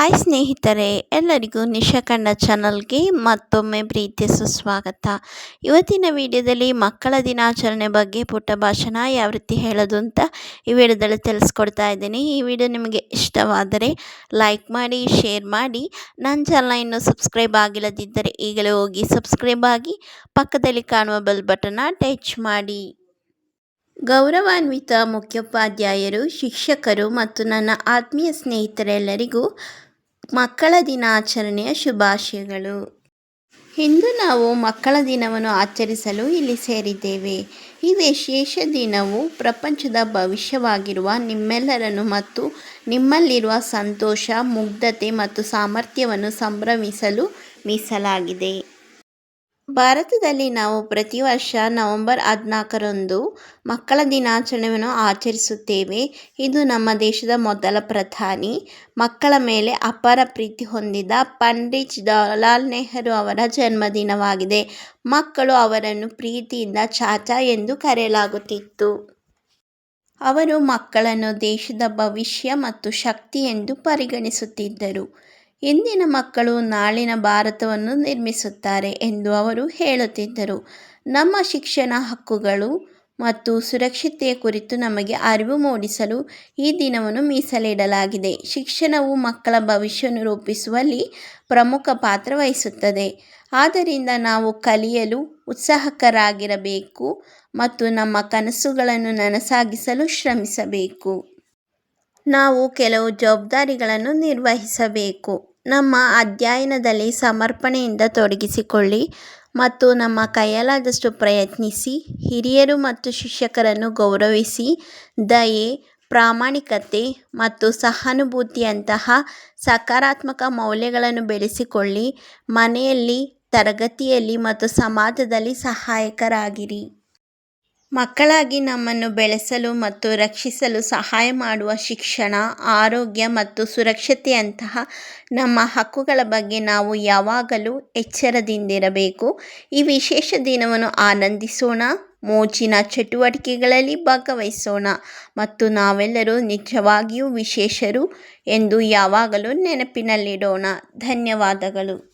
Hi ಸ್ನೇಹಿತರೆ, ಎಲ್ಲರಿಗೂ ನಿಶಾಖಂಡ ಚಾನಲ್ಗೆ ಮತ್ತೊಮ್ಮೆ ಪ್ರೀತಿಯ ಸುಸ್ವಾಗತ. ಇವತ್ತಿನ ವಿಡಿಯೋದಲ್ಲಿ ಮಕ್ಕಳ ದಿನಾಚರಣೆ ಬಗ್ಗೆ ಪುಟ್ಟ ಭಾಷಣ ಯಾವ ರೀತಿ ಹೇಳೋದು ಅಂತ ಈ ವಿಡಿಯೋದಲ್ಲಿ ತಿಳಿಸ್ಕೊಡ್ತಾ ಇದ್ದೀನಿ. ಈ ವಿಡಿಯೋ ನಿಮಗೆ ಇಷ್ಟವಾದರೆ ಲೈಕ್ ಮಾಡಿ, ಶೇರ್ ಮಾಡಿ. ನನ್ನ ಚಾನಲ್ ಇನ್ನೂ ಸಬ್ಸ್ಕ್ರೈಬ್ ಆಗಿಲ್ಲದಿದ್ದರೆ ಈಗಲೇ ಹೋಗಿ ಸಬ್ಸ್ಕ್ರೈಬ್ ಆಗಿ, ಪಕ್ಕದಲ್ಲಿ ಕಾಣುವ ಬೆಲ್ ಬಟನ್ನ ಟಚ್ ಮಾಡಿ. ಗೌರವಾನ್ವಿತ ಮುಖ್ಯೋಪಾಧ್ಯಾಯರು, ಶಿಕ್ಷಕರು ಮತ್ತು ನನ್ನ ಆತ್ಮೀಯ ಸ್ನೇಹಿತರೆಲ್ಲರಿಗೂ ಮಕ್ಕಳ ದಿನಾಚರಣೆಯ ಶುಭಾಶಯಗಳು. ಇಂದು ನಾವು ಮಕ್ಕಳ ದಿನವನ್ನು ಆಚರಿಸಲು ಇಲ್ಲಿ ಸೇರಿದ್ದೇವೆ. ಈ ವಿಶೇಷ ದಿನವು ಪ್ರಪಂಚದ ಭವಿಷ್ಯವಾಗಿರುವ ನಿಮ್ಮೆಲ್ಲರನ್ನು ಮತ್ತು ನಿಮ್ಮಲ್ಲಿರುವ ಸಂತೋಷ, ಮುಗ್ಧತೆ ಮತ್ತು ಸಾಮರ್ಥ್ಯವನ್ನು ಸಂಭ್ರಮಿಸಲು ಮೀಸಲಾಗಿದೆ. ಭಾರತದಲ್ಲಿ ನಾವು ಪ್ರತಿ ವರ್ಷ ನವೆಂಬರ್ ಹದಿನಾಲ್ಕರಂದು ಮಕ್ಕಳ ದಿನಾಚರಣೆಯನ್ನು ಆಚರಿಸುತ್ತೇವೆ. ಇದು ನಮ್ಮ ದೇಶದ ಮೊದಲ ಪ್ರಧಾನಿ. ಮಕ್ಕಳ ಮೇಲೆ ಅಪಾರ ಪ್ರೀತಿ ಹೊಂದಿದ ಪಂಡಿತ್ ಜವಾಹರ್ಲಾಲ್ ನೆಹರು ಅವರ ಜನ್ಮದಿನವಾಗಿದೆ. ಮಕ್ಕಳು ಅವರನ್ನು ಪ್ರೀತಿಯಿಂದ ಚಾಚಾ ಎಂದು ಕರೆಯಲಾಗುತ್ತಿತ್ತು. ಅವರು ಮಕ್ಕಳನ್ನು ದೇಶದ ಭವಿಷ್ಯ ಮತ್ತು ಶಕ್ತಿ ಎಂದು ಪರಿಗಣಿಸುತ್ತಿದ್ದರು. ಇಂದಿನ ಮಕ್ಕಳು ನಾಳಿನ ಭಾರತವನ್ನು ನಿರ್ಮಿಸುತ್ತಾರೆ ಎಂದು ಅವರು ಹೇಳುತ್ತಿದ್ದರು. ನಮ್ಮ ಶಿಕ್ಷಣ ಹಕ್ಕುಗಳು ಮತ್ತು ಸುರಕ್ಷತೆಯ ಕುರಿತು ನಮಗೆ ಅರಿವು ಮೂಡಿಸಲು ಈ ದಿನವನ್ನು ಮೀಸಲಿಡಲಾಗಿದೆ. ಶಿಕ್ಷಣವು ಮಕ್ಕಳ ಭವಿಷ್ಯವನ್ನು ರೂಪಿಸುವಲ್ಲಿ ಪ್ರಮುಖ ಪಾತ್ರ ವಹಿಸುತ್ತದೆ. ಆದ್ದರಿಂದ ನಾವು ಕಲಿಯಲು ಉತ್ಸಾಹಕರಾಗಿರಬೇಕು ಮತ್ತು ನಮ್ಮ ಕನಸುಗಳನ್ನು ನನಸಾಗಿಸಲು ಶ್ರಮಿಸಬೇಕು. ನಾವು ಕೆಲವು ಜವಾಬ್ದಾರಿಗಳನ್ನು ನಿರ್ವಹಿಸಬೇಕು. ನಮ್ಮ ಅಧ್ಯಯನದಲ್ಲಿ ಸಮರ್ಪಣೆಯಿಂದ ತೊಡಗಿಸಿಕೊಳ್ಳಿ ಮತ್ತು ನಮ್ಮ ಕೈಯಲ್ಲಾದಷ್ಟು ಪ್ರಯತ್ನಿಸಿ, ಹಿರಿಯರು ಮತ್ತು ಶಿಕ್ಷಕರನ್ನು ಗೌರವಿಸಿ, ದಯೆ, ಪ್ರಾಮಾಣಿಕತೆ ಮತ್ತು ಸಹಾನುಭೂತಿಯಂತಹ ಸಕಾರಾತ್ಮಕ ಮೌಲ್ಯಗಳನ್ನು ಬೆಳೆಸಿಕೊಳ್ಳಿ. ಮನೆಯಲ್ಲಿ, ತರಗತಿಯಲ್ಲಿ ಮತ್ತು ಸಮಾಜದಲ್ಲಿ ಸಹಾಯಕರಾಗಿರಿ. ಮಕ್ಕಳಾಗಿ ನಮ್ಮನ್ನು ಬೆಳೆಸಲು ಮತ್ತು ರಕ್ಷಿಸಲು ಸಹಾಯ ಮಾಡುವ ಶಿಕ್ಷಣ, ಆರೋಗ್ಯ ಮತ್ತು ಸುರಕ್ಷತೆಯಂತಹ ನಮ್ಮ ಹಕ್ಕುಗಳ ಬಗ್ಗೆ ನಾವು ಯಾವಾಗಲೂ ಎಚ್ಚರದಿಂದಿರಬೇಕು. ಈ ವಿಶೇಷ ದಿನವನ್ನು ಆನಂದಿಸೋಣ, ಮೋಜಿನ ಚಟುವಟಿಕೆಗಳಲ್ಲಿ ಭಾಗವಹಿಸೋಣ ಮತ್ತು ನಾವೆಲ್ಲರೂ ನಿಜವಾಗಿಯೂ ವಿಶೇಷರು ಎಂದು ಯಾವಾಗಲೂ ನೆನಪಿನಲ್ಲಿಡೋಣ. ಧನ್ಯವಾದಗಳು.